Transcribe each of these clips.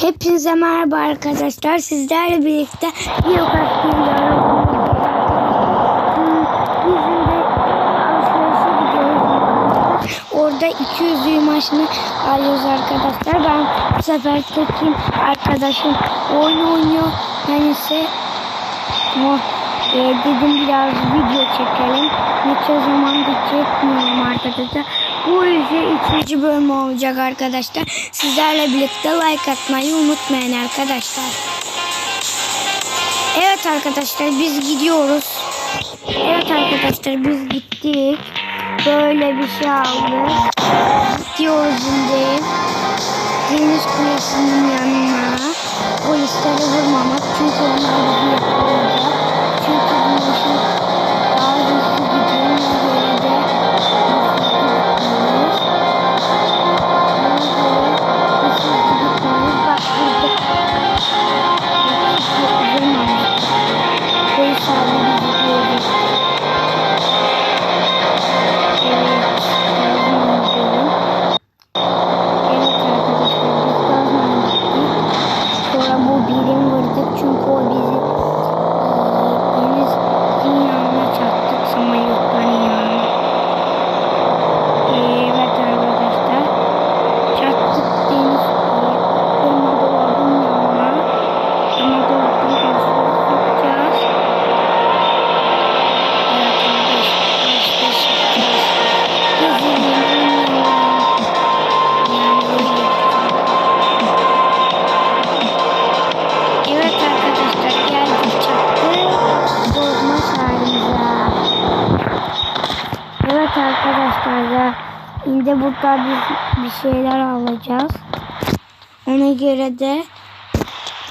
Hepinize merhaba arkadaşlar. Sizlerle birlikte bir okak gidiyoruz. Orada 200 maçını alıyoruz arkadaşlar. Ben bu sefer tekim arkadaşım oyun oynuyor. Ben ise e, dedim biraz video çekelim. Hiç o zaman da çekmiyorum arkadaşlar. Bu yüzden ikinci bölüm olacak arkadaşlar. Sizlerle birlikte like atmayı unutmayın arkadaşlar. Evet arkadaşlar biz gidiyoruz. Evet arkadaşlar biz gittik. Böyle bir şey aldık. Gidiyoruz şimdi. Deniz Kulesi'nin yanına. Polisleri vurmamak Evet arkadaşlar ya şimdi burada biz bir şeyler alacağız. Ona göre de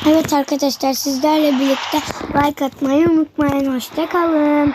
evet arkadaşlar sizlerle birlikte like atmayı unutmayın. Hoşça kalın.